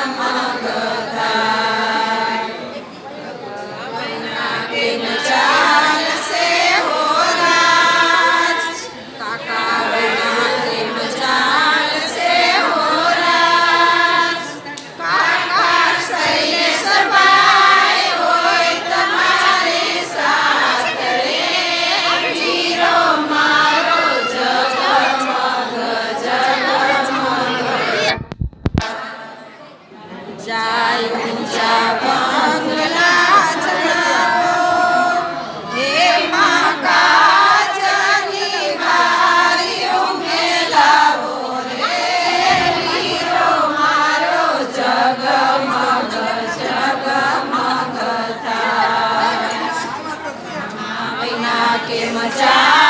감사합니다. જાય ઊંચા બંગલા ચડાવો હે માં કાચની બારીઓ મેલાવો રે હીરો મારો જગમગ જગમગ થાય કે મચા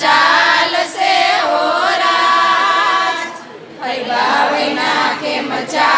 ચાલશે હો રાજ. ભાઈ બાવી નાખે મચા